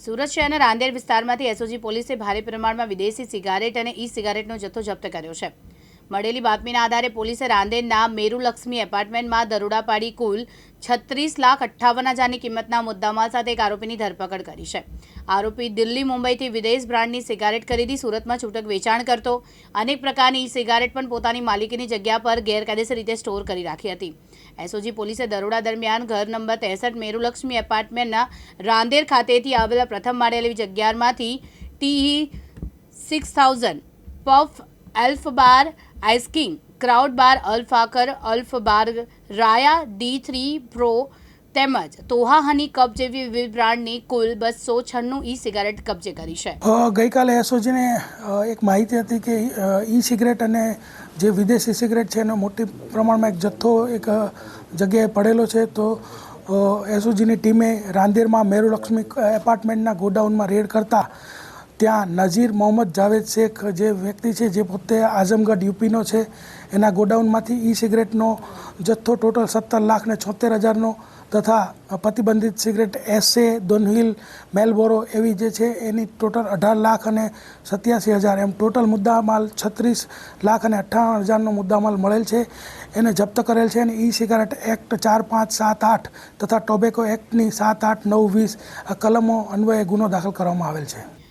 સુરત શહેરના રાંદેર વિસ્તારમાંથી એસઓજી પોલીસે ભારે પ્રમાણમાં વિદેશી સિગારેટ અને ઈ સિગારેટનો જથ્થો જપ્ત કર્યો છે. મળેલી બાતમીના આધારે પોલીસે રાંદેરના મેરુલક્ષ્મી એપાર્ટમેન્ટમાં દરોડા પાડી કુલ છત્રીસ લાખ અઠ્ઠાવન હજારની કિંમતના મુદ્દામાલ સાથે એક આરોપીની ધરપકડ કરી છે. આરોપી દિલ્હી મુંબઈથી વિદેશ બ્રાન્ડની સિગારેટ ખરીદી સુરતમાં છૂટક વેચાણ કરતો, અનેક પ્રકારની સિગારેટ પણ પોતાની માલિકીની જગ્યા પર ગેરકાયદેસર રીતે સ્ટોર કરી રાખી હતી. એસઓજી પોલીસે દરોડા દરમિયાન ઘર નંબર ત્રેસઠ મેરુલક્ષ્મી એપાર્ટમેન્ટના રાંદેર ખાતેથી આવેલા પ્રથમ માળેલી જગ્યામાંથી T six thousand puff elf bar ice king crown bar Alfakher Alf bar રાયા, D three pro તેમજ તોહા હની કપ જેવી વિવિધ બ્રાન્ડની કુલ બસો છન્નું ઈ સિગારેટ કબજે કરી છે. ગઈકાલે એસઓજીને એક માહિતી હતી કે ઈ સિગરેટ અને જે વિદેશી સિગરેટ છે એનો મોટી પ્રમાણમાં એક જથ્થો એક જગ્યાએ પડેલો છે. તો એસઓજીની ટીમે રાંદેરમાં મેરુલક્ષ્મી એપાર્ટમેન્ટના ગોડાઉનમાં રેડ કરતા ત્યાં નઝીર મોહમ્મદ જાવેદ શેખ જે વ્યક્તિ છે, જે પોતે આઝમગઢ યુપીનો છે, એના ગોડાઉનમાંથી ઈ સિગરેટનો જથ્થો ટોટલ સત્તર લાખ ને છોતેર હજારનો તથા પ્રતિબંધિત સિગરેટ એસે દોનહિલ, મેલબોરો એવી જે છે, એની ટોટલ અઢાર લાખ અને સત્યાસી હજાર એમ ટોટલ મુદ્દામાલ છત્રીસ લાખ અને અઠ્ઠાવન હજારનો મુદ્દામાલ મળેલ છે. એને જપ્ત કરેલ છે અને ઈ સિગારેટ એક્ટ ચાર પાંચ સાત આઠ તથા ટોબેકો એક્ટની સાત આઠ નવ વીસ આ કલમો અન્વયે ગુનો દાખલ કરવામાં આવેલ છે.